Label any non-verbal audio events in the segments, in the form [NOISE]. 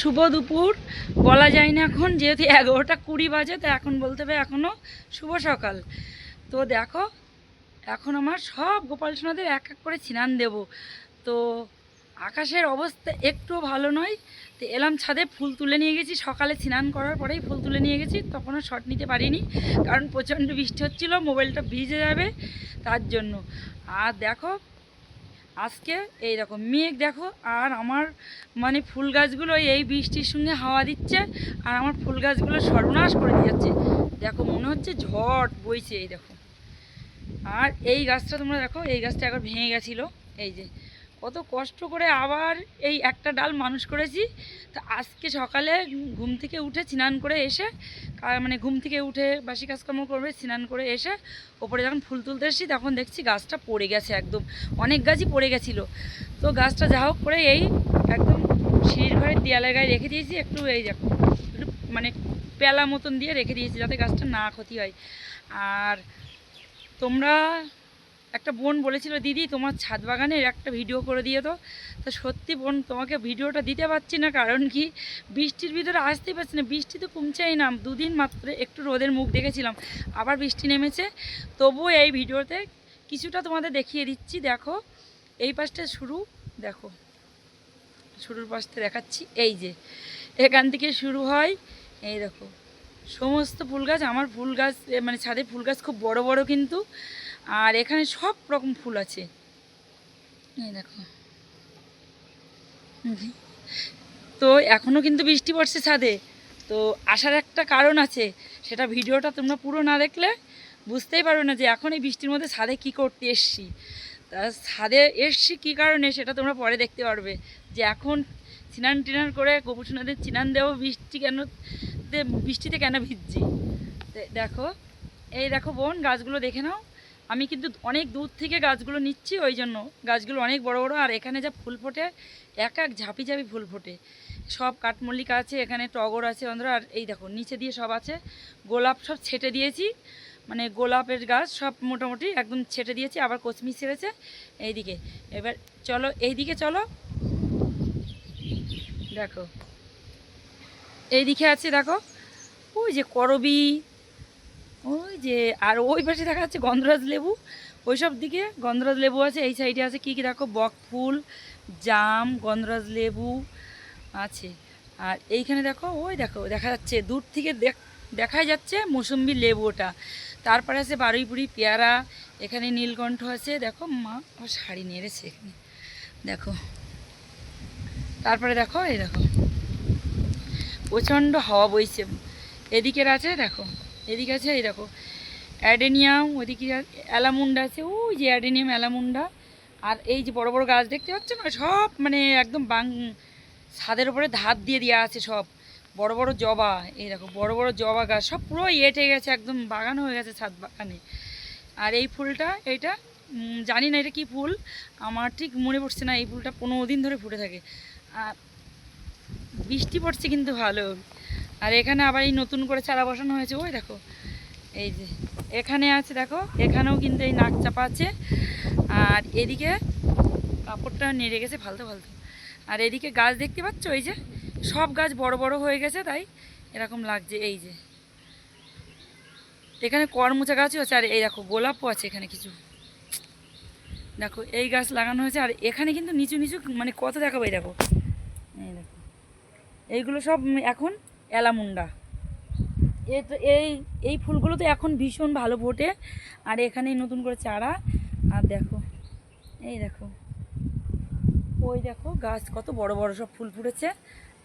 শুভ দুপুর। বলা যায় না এখন, যেহেতু এগারোটা কুড়ি বাজে তো এখন বলতে হবে এখনও শুভ সকাল। তো দেখো, এখন আমার সব গোপাল সোনাদের এক এক করে স্নান দেব। তো আকাশের অবস্থা একটু ভালো নয়। তো এলাম ছাদে, ফুল তুলে নিয়ে গেছি। সকালে স্নান করার পরেই ফুল তুলে নিয়ে গেছি। তখনও শট নিতে পারিনি, কারণ প্রচণ্ড বৃষ্টি হচ্ছিল, মোবাইলটা ভিজে যাবে তার জন্য। আর দেখো আজকে এই রকম মেঘ দেখো, আর আমার মানে ফুল গাছগুলো এই বৃষ্টির সঙ্গে হাওয়া দিচ্ছে, আর আমার ফুল গাছগুলো সর্বনাশ করে দিচ্ছে দেখো, মনে হচ্ছে ঝট বইছে এই দেখো। আর এই গাছটা তোমরা দেখো, এই গাছটা একবার ভেঙে গেছিল, এই যে। কত কষ্ট করে আবার এই একটা ডাল মানুষ করেছি। তো আজকে সকালে ঘুম থেকে উঠে স্নান করে এসে মানে ঘুম থেকে উঠে বাসি কাজকর্ম করবে স্নান করে এসে ওপরে যখন ফুল তুলতে এসেছি তখন দেখছি গাছটা পড়ে গেছে একদম, অনেক গাছই পড়ে গেছিল। তো গাছটা যা হোক করে এই একদম সিঁড়ির ঘরের দেয়ালের গায়ে রেখে দিয়েছি, একটু এই দেখো একটু মানে পেলা মতন দিয়ে রেখে দিয়েছি যাতে গাছটা না ক্ষতি হয়। আর তোমরা একটা বোন বলেছিল, দিদি, তোমার ছাদ বাগানের একটা ভিডিও করে দিয়ে তো তো সত্যি বোন, তোমাকে ভিডিওটা দিতে পারছি না, কারণ কি বৃষ্টির ভিতরে আসতেই পারছি না। বৃষ্টি তো কমছেই না, দুদিন মাত্র একটু রোদের মুখ দেখেছিলাম, আবার বৃষ্টি নেমেছে। তবুও এই ভিডিওতে কিছুটা তোমাদের দেখিয়ে দিচ্ছি। দেখো, এই পাশটা শুরু, দেখো, শুরুর পাশটা দেখাচ্ছি। এই যে, এখান থেকে শুরু হয়, এই দেখো, সমস্ত ফুল গাছ, আমার ফুল গাছ মানে ছাদে ফুল গাছ খুব বড় বড় কিন্তু। আর এখানে সব রকম ফুল আছে। এই দেখো। তো এখনও কিন্তু বৃষ্টি পড়ছে ছাদে। তো আসার একটা কারণ আছে, সেটা ভিডিওটা তোমরা পুরো না দেখলে বুঝতেই পারবে না যে এখন এই বৃষ্টির মধ্যে ছাদে কি করতে এসছি। তা ছাদে এসছি কী কারণে সেটা তোমরা পরে দেখতে পারবে। যে এখন চিনান টিনান করে গোপুসোনাদের চিনান দেবো বৃষ্টি কেন বৃষ্টিতে কেন ভিজছি। দেখো। এই দেখো বোন, গাছগুলো দেখে নাও। আমি কিন্তু অনেক দূর থেকে গাছগুলো নিচ্ছি, ওই জন্য গাছগুলো অনেক বড় বড়, আর এখানে যা ফুল ফোটে, এক এক ঝাঁপি ঝাঁপি ফুল ফোটে। সব কাঠমল্লিকা আছে, এখানে টগর আছে অন্ধ্র, আর এই দেখো, নিচে দিয়ে সব আছে। গোলাপ সব ছেটে দিয়েছি মানে গোলাপের গাছ সব মোটামুটি একদম ছেটে দিয়েছি, আবার কচমি ছেড়েছে, এইদিকে। এবার চলো, এইদিকে চলো। দেখো, এইদিকে আছে, দেখো, ওই যে করবি ওই যে, আর ওই পাশে দেখা যাচ্ছে গন্ধরাজ লেবু। ওই সব দিকে গন্ধরাজ লেবু আছে, এই সাইডে আছে কি কি দেখো? বক ফুল, জাম, গন্ধরাজ লেবু আছে। আর এইখানে দেখো, ওই দেখো, দেখা যাচ্ছে দূর থেকে দেখ যাচ্ছে মৌসুম্বি লেবু ওটা তারপরে আছে বারুইপুরি পেয়ারা, এখানে নীলকণ্ঠ আছে। দেখো, মা, আমার শাড়ি নেড়েছে এখানে। দেখো, তারপরে দেখো, এই দেখো। প্রচণ্ড হাওয়া বইছে। এদিকের আছে, দেখো। এদিকে আছে, এই দেখো। অ্যাডেনিয়াম, ওদিকে অ্যালামুন্ডা আছে। ওই যে অ্যাডেনিয়াম, অ্যালামুন্ডা। আর এই যে বড় বড় গাছ দেখতে পাচ্ছ না? সব মানে একদম বাং ছাদের উপরে ধার দিয়ে দেওয়া আছে সব। বড় বড় জবা, এই দেখো, বড় বড় জবা গাছ। সব পুরো এঁটে গেছে, একদম বাগান হয়ে গেছে ছাদ বাগানে। আর এই ফুলটা, এইটা জানি না এটা কি ফুল। আমার ঠিক মনে পড়ছে না, এই ফুলটা পনেরো দিন ধরে ফুটে থাকে। আর বৃষ্টি পড়ছে কিন্তু ভালো আর এখানে আবার এই নতুন করে চারা বসানো হয়েছে, ওই দেখো। এই যে, এখানে আছে, দেখো, এখানেও কিন্তু এই নাক চাপা আছে। আর এদিকে কাপড়টা নেড়ে গেছে ফালতু ফালতু। আর এদিকে গাছ দেখতে পাচ্ছ, এই যে, সব গাছ বড় বড় হয়ে গেছে, তাই এরকম লাগছে, এই যে। এখানে করমুচা গাছও আছে, আর এই দেখো, গোলাপও আছে এখানে কিছু। দেখো, এই গাছ লাগানো হয়েছে, আর এখানে কিন্তু নিচু নিচু মানে কত দেখাবো, এই দেখো। এই দেখো। এইগুলো সব এখন অ্যালামুন্ডা এ তো এই এই ফুলগুলো তো এখন ভীষণ ভালো ফোটে। আর এখানে নতুন করে চারা। আর দেখো, এই দেখো। ওই দেখো গাছ কত বড় বড় সব ফুল ফুটেছে।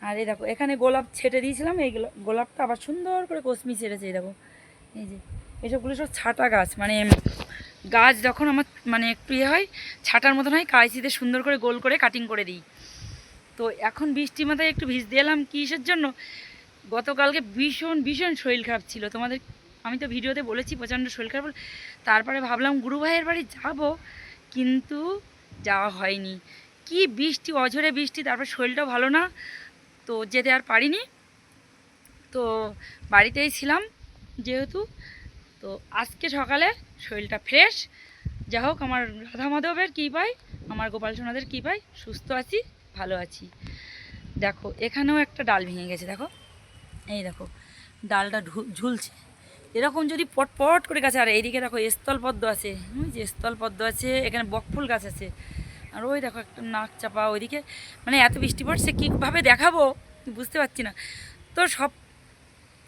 আর এই দেখো, এখানে গোলাপ ছেটে দিয়েছিলাম, এই গোলাপটা আবার সুন্দর করে কসমি ছেড়েছে এই দেখো। এই যে, এসবগুলো সব ছাটা গাছ। মানে গাছ যখন আমার মানে একটু ইয়ে হয়, ছাটার মতন হয় কাইচিতে সুন্দর করে গোল করে কাটিং করে দিই। তো এখন বৃষ্টি মাথায় একটু ভিজতে এলাম কিসের জন্য? গতকালকে ভীষণ ভীষণ শরীর খারাপ ছিল। তোমাদের, আমি তো ভিডিওতে বলেছি প্রচণ্ড শরীর খারাপ তারপরে ভাবলাম গুরু ভাইয়ের বাড়ি যাব, কিন্তু যাওয়া হয়নি। কি বৃষ্টি, অঝরে বৃষ্টি, তারপর শরীরটাও ভালো না, তো যেতে আর পারিনি। তো বাড়িতেই ছিলাম যেহেতু, তো আজকে সকালে শরীরটা ফ্রেশ। যা হোক, আমার রাধা মাধবের কী পাই আমার গোপাল সোনাদের কী পাই সুস্থ আছি, ভালো আছি। দেখো, এখানেও একটা ডাল ভেঙে গেছে, দেখো। এই দেখো, ডালটা ঝুলছে। এরকম যদি পট পট করে গাছে, আর এইদিকে দেখো স্থল পদ্ম আছে যে স্থল পদ্ম আছে, এখানে বকফুল গাছ আছে। আর ওই দেখো একটা নাক চাপা ওইদিকে। মানে এত বৃষ্টি পড়ছে, কীভাবে দেখাবো? বুঝতে পারছি না। তো সব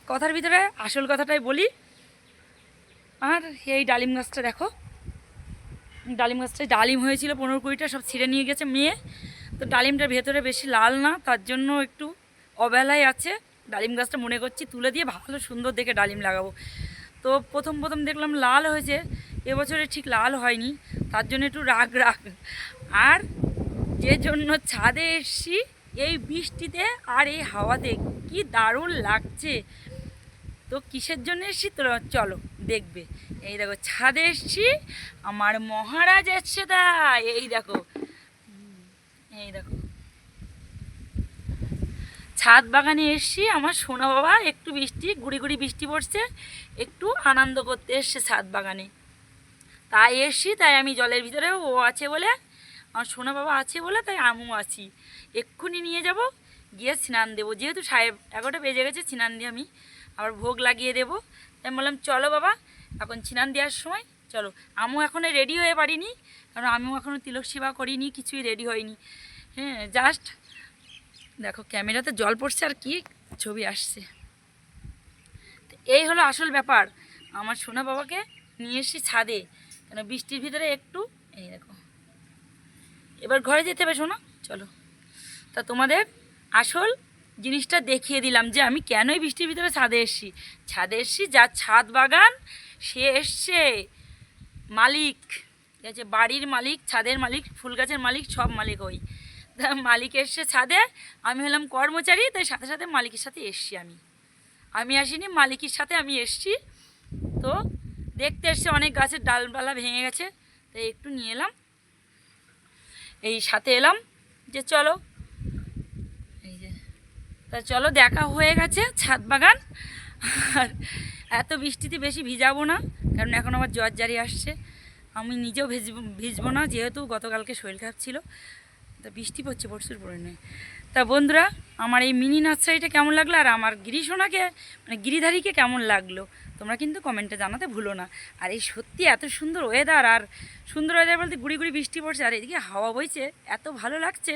কথার ভিতরে আসল কথাটাই বলি। আর এই ডালিম গাছটা দেখো। ডালিম গাছটায় ডালিম হয়েছিল পনেরো কুড়িটা, সব ছিঁড়ে নিয়ে গেছে মেয়ে। তো ডালিমটার ভেতরে বেশি লাল না, তার জন্য একটু অবেলায় আছে। ডালিম গাছটা মনে করছি তুলে দিয়ে ভালো সুন্দর দেখে ডালিম লাগাবো। তো প্রথম প্রথম দেখলাম লাল হয়েছে, এবছরে ঠিক লাল হয়নি, তার জন্য একটু রাগ রাগ। আর যে জন্য ছাদে এসছি, এই বৃষ্টিতে আর এই হাওয়াতে কি দারুণ লাগছে। তো কিসের জন্য এসছি? তো চলো, দেখবে। এই দেখো, ছাদে এসছি, আমার মহারাজ এসছে তা এই দেখো হুম, এই দেখো ছাদ বাগানে এসছি, আমার সোনা বাবা একটু বৃষ্টি, গুড়ি গুড়ি বৃষ্টি পড়ছে, একটু আনন্দ করতে এসছে ছাদ বাগানে। তাই এসছি, তাই আমি জলের ভিতরে, ও আছে বলে, আমার সোনা বাবা আছে বলে, তাই আমিও আছি। এক্ষুনি নিয়ে যাব, গিয়ে স্নান দেবো। যেহেতু সাহেব এগারোটা বেজে গেছে, স্নান দিয়ে আমি আবার ভোগ লাগিয়ে দেবো। তাই বললাম, চলো বাবা, এখন স্নান দেওয়ার সময়, চলো। আমিও এখনও রেডি হয়ে পারিনি, কারণ আমিও এখনও তিলক সেবা করিনি, কিছুই রেডি হয়নি। হ্যাঁ জাস্ট দেখো, ক্যামেরাতে জল পড়ছে আর কি ছবি আসছে। এই হলো আসল ব্যাপার। আমার সোনা বাবাকে নিয়ে এসেছি ছাদে। কেন বৃষ্টির ভিতরে একটু, এই দেখো। এবার ঘরে যেতে হবে শোনা চলো। তা তোমাদের আসল জিনিসটা দেখিয়ে দিলাম যে আমি কেনই বৃষ্টির ভিতরে ছাদে এসছি। ছাদে এসছি যার ছাদ বাগান, সে এসছে মালিক। ঠিক আছে, বাড়ির মালিক, ছাদের মালিক, ফুল গাছের মালিক, সব মালিক ওই। [LAUGHS] মালিক এসছে ছাদে, আমি হলাম কর্মচারী, তাই সাথে সাথে মালিকের সাথে এসছি আমি। আমি আসিনি, মালিকের সাথে আমি এসছি। তো দেখতে এসছে, অনেক গাছের ডালপালা ভেঙে গেছে, তাই একটু নিয়ে এলাম। এই সাথে এলাম যে চলো। এই যে, তা চলো, দেখা হয়ে গেছে ছাদ বাগান। আর এত বৃষ্টিতে বেশি ভিজাবো না, কারণ এখন আমার জ্বর জারি আসছে। আমি নিজেও ভিজব, ভিজবো না, যেহেতু গতকালকে শরীর খারাপ ছিল। তা বৃষ্টি পড়ছে প্রচুর পরিমাণে তা বন্ধুরা, আমার এই মিনি নার্সারিটা কেমন লাগল? আর আমার গিরিশোনাকে মানে গিরিধারীকে কেমন লাগল? তোমরা কিন্তু কমেন্টে জানাতে ভুলো না। আর এই সত্যি এত সুন্দর ওয়েদার আর সুন্দর ওয়েদার বলতে গুড়ি গুড়ি বৃষ্টি পড়ছে, আর এদিকে হাওয়া বইছে, এত ভালো লাগছে,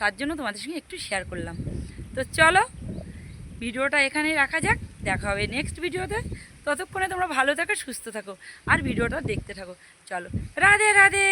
তার জন্য তোমাদের সঙ্গে একটু শেয়ার করলাম। তো চলো, ভিডিওটা এখানেই রাখা যাক। দেখা হবে নেক্সট ভিডিওতে। ততক্ষণে তোমরা ভালো থাকো, সুস্থ থাকো, আর ভিডিওটা দেখতে থাকো। চলো, রাধে রাধে!